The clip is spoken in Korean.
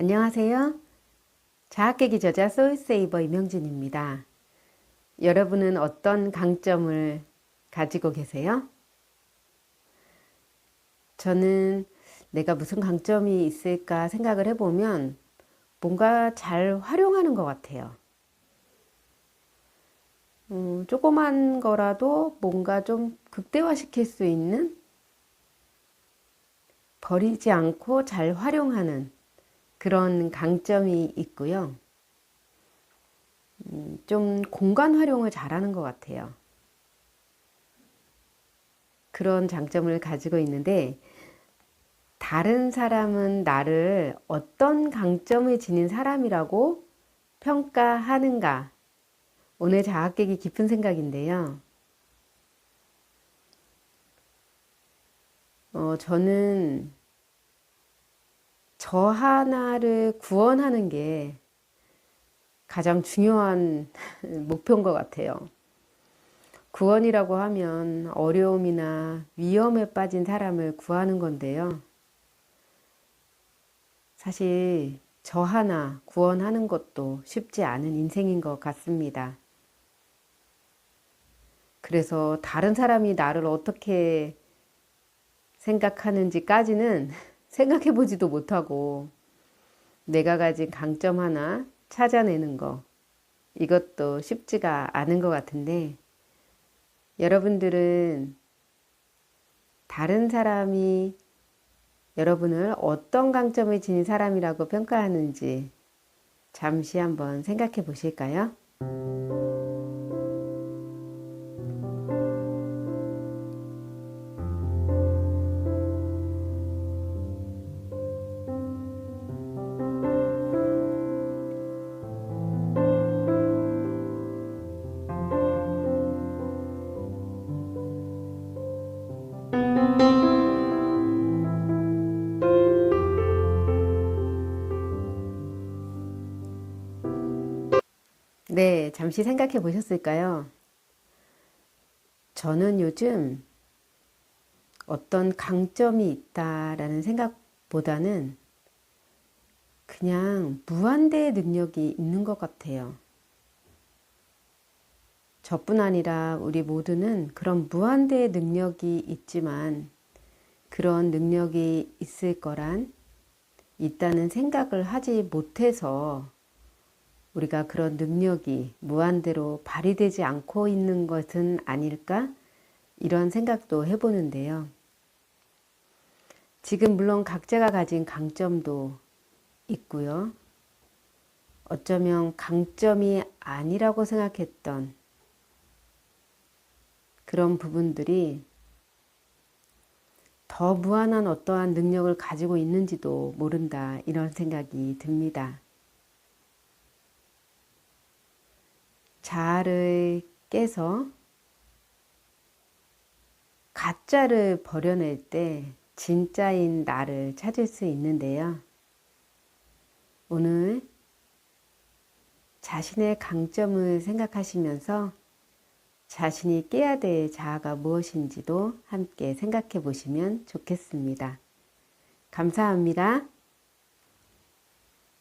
안녕하세요. 자학계기 저자 소울세이버 이명진입니다. 여러분은 어떤 강점을 가지고 계세요? 저는 내가 무슨 강점이 있을까 생각을 해보면 뭔가 잘 활용하는 것 같아요. 음, 조그만 거라도 뭔가 좀 극대화시킬 수 있는 버리지 않고 잘 활용하는 그런 강점이 있고요. 음, 좀 공간 활용을 잘하는 것 같아요. 그런 장점을 가지고 있는데, 다른 사람은 나를 어떤 강점을 지닌 사람이라고 평가하는가? 오늘 자학객이 깊은 생각인데요. 어, 저는 저 하나를 구원하는 게 가장 중요한 목표인 것 같아요. 구원이라고 하면 어려움이나 위험에 빠진 사람을 구하는 건데요. 사실 저 하나 구원하는 것도 쉽지 않은 인생인 것 같습니다. 그래서 다른 사람이 나를 어떻게 생각하는지까지는 생각해 보지도 못하고 내가 가진 강점 하나 찾아내는 거 이것도 쉽지가 않은 것 같은데 여러분들은 다른 사람이 여러분을 어떤 강점을 지닌 사람이라고 평가하는지 잠시 한번 생각해 보실까요? 네, 잠시 생각해 보셨을까요? 저는 요즘 어떤 강점이 있다라는 생각보다는 그냥 무한대의 능력이 있는 것 같아요. 저뿐 아니라 우리 모두는 그런 무한대의 능력이 있지만 그런 능력이 있을 거란 있다는 생각을 하지 못해서 우리가 그런 능력이 무한대로 발휘되지 않고 있는 것은 아닐까? 이런 생각도 해보는데요. 지금 물론 각자가 가진 강점도 있고요. 어쩌면 강점이 아니라고 생각했던 그런 부분들이 더 무한한 어떠한 능력을 가지고 있는지도 모른다. 이런 생각이 듭니다. 자아를 깨서 가짜를 버려낼 때 진짜인 나를 찾을 수 있는데요. 오늘 자신의 강점을 생각하시면서 자신이 깨야 될 자아가 무엇인지도 함께 생각해 보시면 좋겠습니다. 감사합니다.